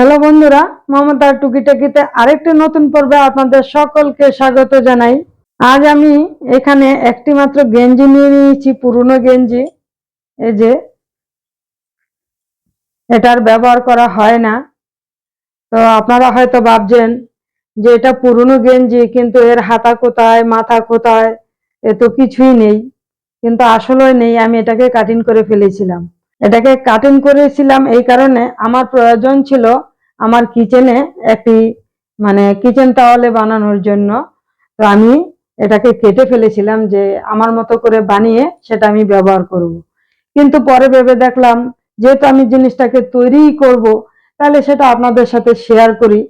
Hello বন্ধুরা, মমতার টুকিটাকিতে আরেকটি নতুন পর্বে আপনাদের সকলকে স্বাগত জানাই। আজ আমি এখানে একটি মাত্র গেঞ্জি নিয়ে নিয়েছি, পুরনো গেঞ্জি। এই যে এটার ব্যবহার করা হয় না। তো আপনারা হয়তো ভাবছেন যে এটা পুরনো গেঞ্জি, কিন্তু এর হাতা কোথায়, মাথা কোথায়, এ তো কিছুই নেই। কিন্তু আসলে নেই, আমি এটাকে কাটিং করে ফেলেছিলাম। এটাকে কাটিং করেছিলাম এই কারণে আমার প্রয়োজন ছিল আমার কিচেনে একটি মানে কিচেন টাওয়ালে বানানোর জন্য তো আমি এটাকে কেটে ফেলেছিলাম যে আমার মতো করে বানিয়ে সেটা আমি ব্যবহার করব। কিন্তু পরে ভেবে দেখলাম, যেহেতু আমি জিনিসটাকে তৈরিই করব, তাহলে সেটা আপনাদের সাথে শেয়ার করি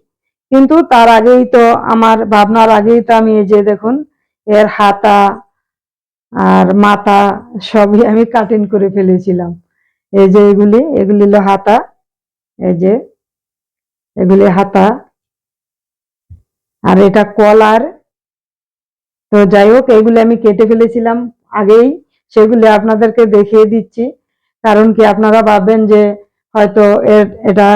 কিন্তু তার আগেই তো আমার ভাবনার আগেই তো আমি এই যে দেখুন, এর হাতা আর মাথা সবই আমি কাটিং করে ফেলেছিলাম এই যে এগুলি এগুলি হলো হাতা, এই যে এগুলি হাতা। আর এটা কলার। তো যাই হোক, এগুলি আমি কেটে ফেলেছিলাম আগেই। সেগুলি আপনাদেরকে দেখিয়ে দিচ্ছি। কারণ কি আপনারা ভাববেন যে হয়তো এর, এটা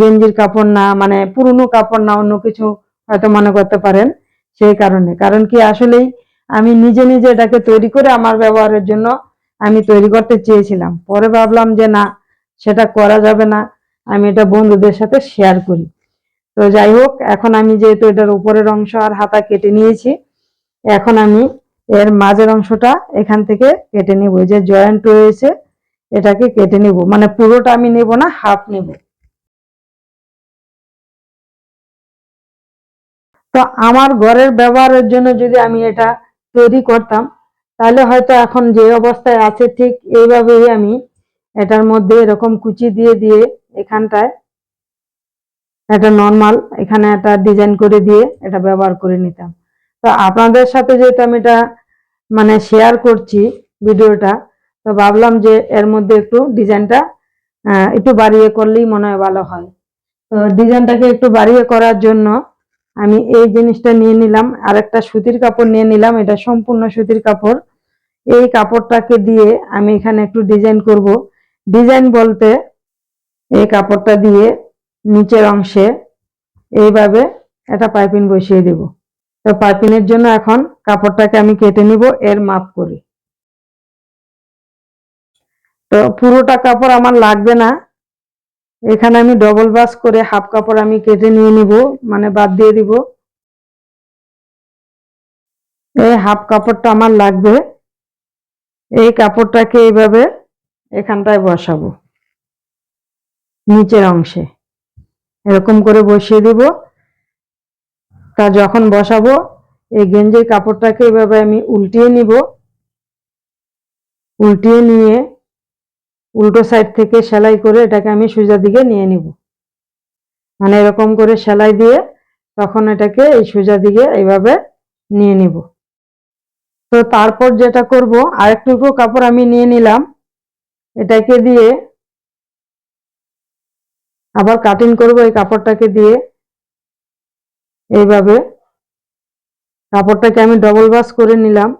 গেঞ্জির কাপড় না মানে পুরনো কাপড় না, অন্য কিছু হয়তো মনে করতে পারেন সেই কারণে। কারণ কি আসলেই আমি নিজে নিজে এটাকে তৈরি করে আমার ব্যবহারের জন্য আমি তৈরি করতে চেয়েছিলাম। পরে ভাবলাম যে না, সেটা করা যাবে না। আমি এটা বন্ধুদের সাথে শেয়ার করি। তো যাই হোক, এখন আমি যেহেতু এটার উপরের অংশ আর হাতা কেটে নিয়েছি, এখন আমি এর মাঝের অংশটা এখান থেকে কেটে নিব। যে জয়েন্ট রয়েছে, এটাকে কেটে নিব। মানে পুরোটা আমি নেব না হাফ নেব। তো আমার ঘরের ব্যবহারের জন্য যদি আমি এটা তৈরি করতাম, তাহলে হয়তো এখন যে অবস্থায় আছে ঠিক এইভাবেই আমি এটার মধ্যে এরকম কুচি দিয়ে দিয়ে এখানটায় একটা নর্মাল এখানে একটা ডিজাইন করে দিয়ে এটা ব্যবহার করে নিতাম। তো আপনাদের সাথে যেহেতু আমি এটা মানে শেয়ার করছি ভিডিওটা, তো ভাবলাম যে এর মধ্যে একটু ডিজাইনটা একটু বাড়িয়ে করলেই মনে হয় ভালো হয়। তো ডিজাইনটাকে একটু বাড়িয়ে করার জন্য আমি এই জিনিসটা নিয়ে নিলাম। আর একটা সুতির কাপড় নিয়ে নিলাম, এটা সম্পূর্ণ সুতির কাপড়। এই কাপড়টাকে দিয়ে আমি এখানে একটু ডিজাইন করব। ডিজাইন বলতে এই কাপড়টা দিয়ে নিচের অংশে এইভাবে একটা পাইপিং বসিয়ে দেব। তো পাইপিংয়ের জন্য এখন কাপড়টাকে আমি কেটে নিব, এর মাপ করে। তো পুরোটা কাপড় আমার লাগবে না। এখানে আমি ডবল বাস করে হাফ কাপড় আমি কেটে নিয়ে নিব মানে বাদ দিয়ে দিব। এই হাফ কাপড়টা আমার লাগবে। এই কাপড়টাকে এইভাবে এখানটায় বসাবো। নিচের অংশে। এরকম করে বসিয়ে দিব। তা যখন বসাবো, এই গেঞ্জির কাপড়টাকে এইভাবে আমি উল্টিয়ে নিব। উল্টিয়ে নিয়ে উল্টো সাইড থেকে সেলাই করে এটাকে আমি সোজা দিকে নিয়ে নিব। মানে এরকম করে সেলাই দিয়ে তখন এটাকে এই সোজা দিকে এইভাবে নিয়ে নিব। তো তারপর যেটা করব, আরেকটুকু কাপড় আমি নিয়ে নিলাম। এটাকে দিয়ে আবার কাটিং করব এই কাপড়টাকে দিয়ে। এইভাবে। কাপড়টাকে আমি ডবল বাস করে নিলাম।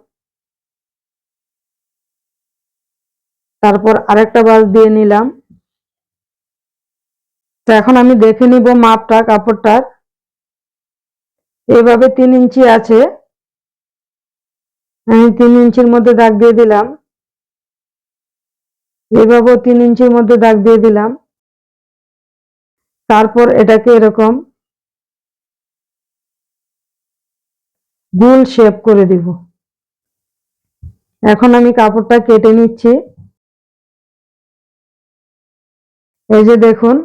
তারপর আরেকটা বাস দিয়ে নিলাম। তো এখন আমি দেখে নিব মাপটা, কাপড়টার। এইভাবে তিন ইঞ্চি আছে। আমি তিন ইঞ্চির মধ্যে দাগ দিয়ে দিলাম। এভাবেও তিন ইঞ্চির মধ্যে দাগ দিয়ে দিলাম। তারপর এটাকে এরকম গোল শেপ করে দিব। এখন আমি কাপড়টা কেটে নিচ্ছি। এই যে দেখুন,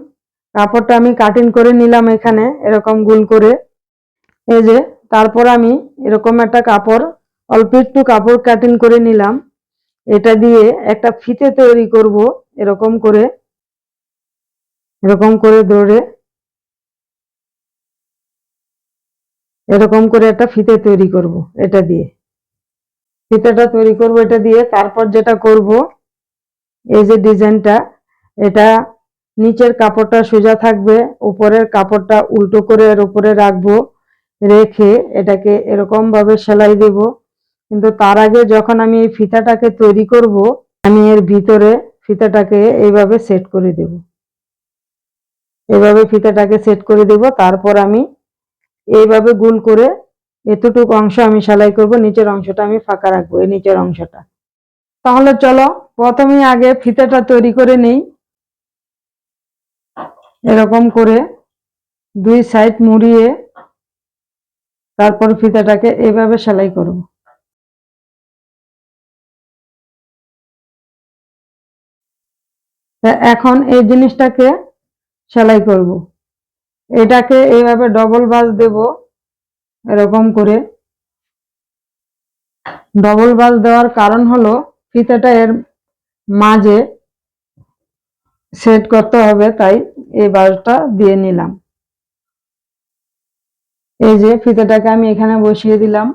কাপড়টা আমি কাটিং করে নিলাম এখানে, এরকম গোল করে। এই যে, তারপর আমি এরকম একটা কাপড়, অল্প একটু কাপড় কাটিং করে নিলাম। এটা দিয়ে একটা ফিতে তৈরি করব, এরকম করে। এরকম করে ধরে, এরকম করে একটা ফিতে তৈরি করব, এটা দিয়ে। ফিতেটা তৈরি করব, এটা দিয়ে তারপর যেটা করব, এই যে ডিজাইনটা, এটা নিচের কাপড়টা সোজা থাকবে, উপরের কাপড়টা উল্টো করে এর উপরে রাখব, রেখে এটাকে এরকম ভাবে সেলাই দেব। কিন্তু তার আগে যখন আমি এই ফিতাটাকে তৈরি করব, আমি এর ভিতরে ফিতাটাকে এইভাবে সেট করে দেব। এভাবে ফিতাটাকে সেট করে দেব, তারপর আমি এইভাবে গোল করে এতটুকু অংশ আমি সেলাই করব, নিচের অংশটা আমি ফাঁকা রাখব, এই নিচের অংশটা। তাহলে চলো প্রথমে আগে ফিতাটা তৈরি করে নেই। এরকম করে দুই সাইড মুড়িয়ে তারপর ফিতাটাকে এভাবে সেলাই করব। এখন এই জিনিসটাকে সেলাই করব। এটাকে এইভাবে ডবল বাস দেব, এরকম করে। ডবল বাস দেওয়ার কারণ হলো, ফিতাটা এর মাঝে সেট করতে হবে, তাই এই বাসটা দিয়ে নিলাম। এই যে ফিতাটাকে আমি এখানে বসিয়ে দিলাম।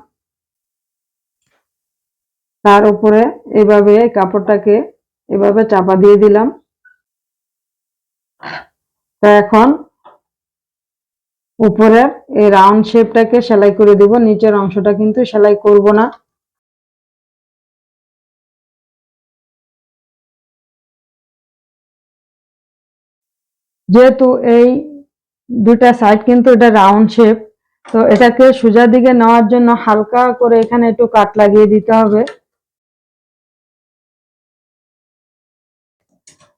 তার উপরে এভাবে কাপড়টাকে এভাবে চাপা দিয়ে দিলাম। তা এখন উপরের এই রাউন্ড শেপটাকে সেলাই করে দিব। নিচের অংশটা কিন্তু সেলাই করব না। যেহেতু এই দুটা সাইড কিন্তু এটা রাউন্ড শেপ তো এটাকে সোজা দিকে নেওয়ার জন্য হালকা করে এখানে একটু কাট লাগিয়ে দিতে হবে।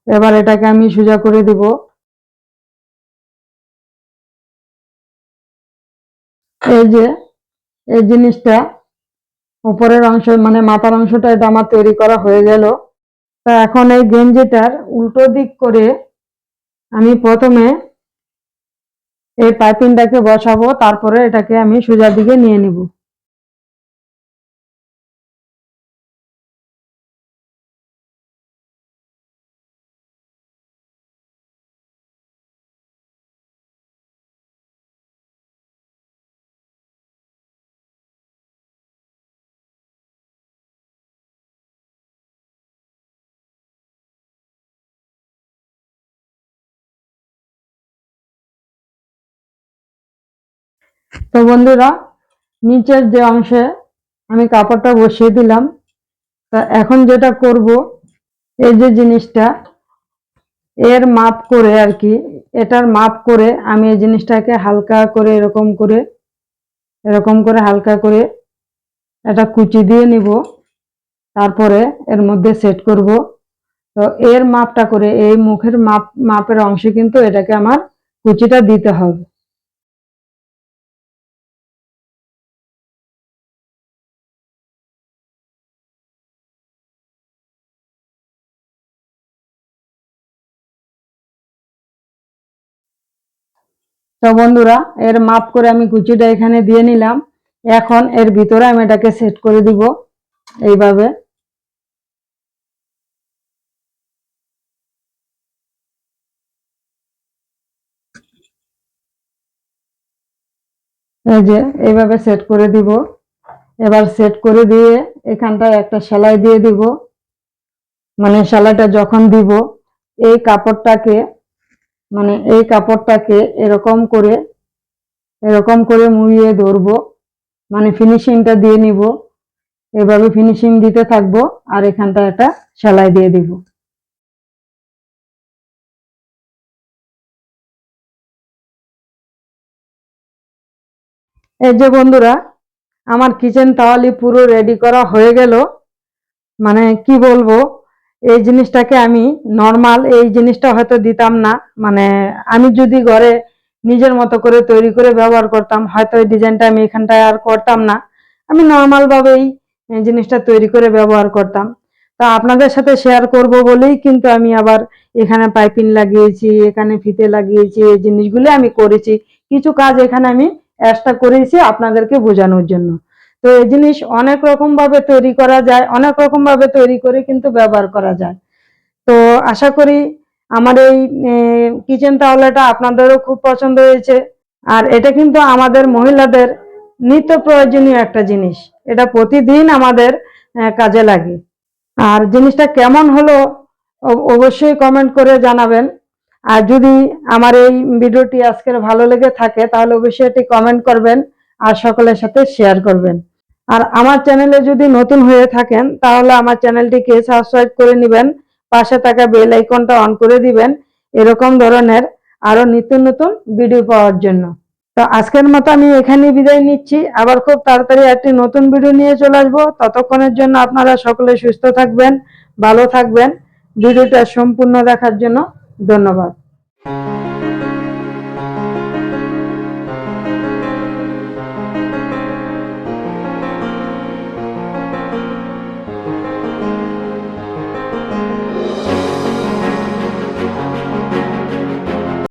এবার এটাকে আমি সোজা করে দিব। এই যে, এই জিনিসটা উপরের অংশ মানে মাথার অংশটা এটা আমার তৈরি করা হয়ে গেল। তা এখন এই গেঞ্জিটার উল্টো দিক করে আমি প্রথমে এই পাইপিংটাকে বসাবো, তারপরে এটাকে আমি সোজা দিকে নিয়ে নিব। তো বন্ধুরা, নিচের যে অংশে আমি কাপড়টা বসিয়ে দিলাম। তা এখন যেটা করব, এই যে জিনিসটা, এর মাপ করে আর কি, এটার মাপ করে আমি এই জিনিসটাকে হালকা করে এরকম করে এরকম করে হালকা করে এটা কুচি দিয়ে নিব। তারপরে এর মধ্যে সেট করব। তো এর মাপটা করে, এই মুখের মাপ, মাপের অংশে কিন্তু এটাকে আমার কুচিটা দিতে হবে। তো বন্ধুরা, এর মাপ করে আমি কুচিটা এখানে দিয়ে নিলাম। এখন এর ভিতরে আমি এটাকে সেট করে দিব এইভাবে। এই যে, এইভাবে সেট করে দিব। এবার সেট করে দিয়ে এখানটায় একটা সেলাই দিয়ে দিব। মানে সেলাইটা যখন দিব, এই কাপড়টাকে মানে এই কাপড়টাকে এরকম করে এরকম করে মুড়িয়ে ধরবো। মানে ফিনিশিংটা দিয়ে নিব। এভাবে ফিনিশিং দিতে থাকব আর এখানটা একটা সেলাই দিয়ে দিব। এই যে বন্ধুরা, আমার কিচেন তাওয়ালি পুরো রেডি করা হয়ে গেল। মানে কি বলব এই জিনিসটাকে আমি নর্মাল এই জিনিসটা হয়তো দিতাম না। মানে আমি যদি ঘরে নিজের মতো করে তৈরি করে ব্যবহার করতাম, হয়তো এই ডিজাইনটা আমি এখানটায় আর করতাম না। আমি নর্মাল ভাবেই এই জিনিসটা তৈরি করে ব্যবহার করতাম। তা আপনাদের সাথে শেয়ার করব বলেই কিন্তু আমি আবার এখানে পাইপিং লাগিয়েছি, এখানে ফিতে লাগিয়েছি, এই জিনিসগুলো আমি করেছি। কিছু কাজ এখানে আমি এক্সট্রা করেছি আপনাদেরকে বোঝানোর জন্য। তো এই জিনিস অনেক রকম ভাবে তৈরি করা যায়, অনেক রকম ভাবে তৈরি করে কিন্তু ব্যবহার করা যায়। তো আশা করি আমার এই কিচেন তাওলাটা আপনাদেরও খুব পছন্দ হয়েছে। আর এটা কিন্তু আমাদের মহিলাদের নিত্য প্রয়োজনীয় একটা জিনিস। এটা প্রতিদিন আমাদের কাজে লাগে। আর জিনিসটা কেমন হলো অবশ্যই কমেন্ট করে জানাবেন। আর যদি আমার এই ভিডিওটি আজকের ভালো লেগে থাকে, তাহলে অবশ্যই এটি কমেন্ট করবেন আর সকলের সাথে শেয়ার করবেন। আর আমার চ্যানেলে যদি নতুন হয়ে থাকেন, তাহলে আমার চ্যানেলটিকে সাবস্ক্রাইব করে নেবেন, পাশে থাকা বেল আইকনটা অন করে দিবেন, এরকম ধরনের আরও নিত্য নতুন ভিডিও পাওয়ার জন্য। তো আজকের মতো আমি এখানেই বিদায় নিচ্ছি। আবার খুব তাড়াতাড়ি একটি নতুন ভিডিও নিয়ে চলে আসব। ততক্ষণের জন্য আপনারা সকলে সুস্থ থাকবেন, ভালো থাকবেন। ভিডিওটা সম্পূর্ণ দেখার জন্য ধন্যবাদ।